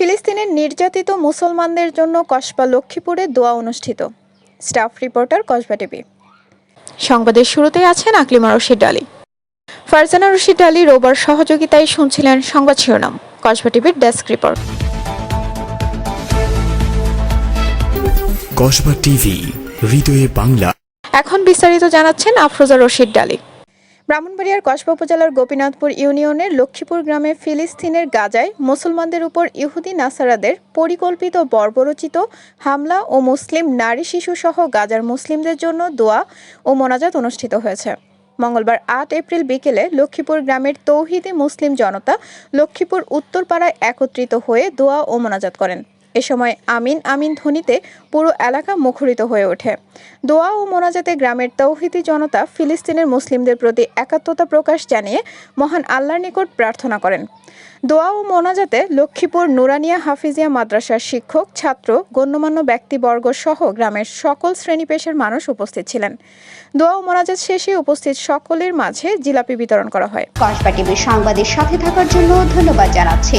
ফিলিস্তিনের নির্যাতিত মুসলমানদের জন্য কসবা লক্ষ্মীপুরে দোয়া অনুষ্ঠিত। Staff reporter Kasba TV. সংবাদের শুরুতেই আছেন আকলিমা রশিদ আলী। ফারজানা রশিদ আলী রোবার সহযোগিতায় শুনছিলেন সংবাদ শিরোনাম। কসবা টিভির ডেস্ক রিপোর্ট। কসবা টিভি হৃদয়ে বাংলা। এখন বিস্তারিত জানাচ্ছেন আফরোজা রশিদ ডালি ব্রাহ্মণবাড়িয়ার কসবা উপজেলার গোপীনাথপুর ইউনিয়নের লক্ষ্মীপুর গ্রামে ফিলিস্তিনের গাজায় মুসলমানদের উপর ইহুদি নাসারাদের পরিকল্পিত বর্বরচিত হামলা ও মুসলিম নারী শিশু সহ গাজার মুসলিমদের জন্য দোয়া ও মোনাজাত অনুষ্ঠিত হয়েছে। মঙ্গলবার আট এপ্রিল বিকেলে লক্ষ্মীপুর গ্রামের তৌহিদি মুসলিম জনতা লক্ষ্মীপুর উত্তরপাড়ায় একত্রিত হয়ে দোয়া ও মোনাজাত করেন। এ সময় আমিন আমিন ধ্বনিতে পুরো এলাকা মুখরিত হয়ে ওঠে। দোয়া ও মোনাজাতে গ্রামের তৌহিদি জনতা ফিলিস্তিনের মুসলিমদের প্রতি একাত্মতা প্রকাশ জানিয়ে মহান আল্লাহর নিকট প্রার্থনা করেন। দোয়া ও মোনাজাতে লক্ষ্মীপুর নুরানিয়া হাফিজিয়া মাদ্রাসার শিক্ষক, ছাত্র, গণ্যমান্য ব্যক্তিবর্গ সহ গ্রামের সকল শ্রেণি পেশার মানুষ উপস্থিত ছিলেন। দোয়া ও মোনাজাত শেষে উপস্থিত সকলের মাঝে জিলাপি বিতরণ করা হয়। কসবা টিভির সংবাদের সাথে থাকার জন্য ধন্যবাদ জানাচ্ছি।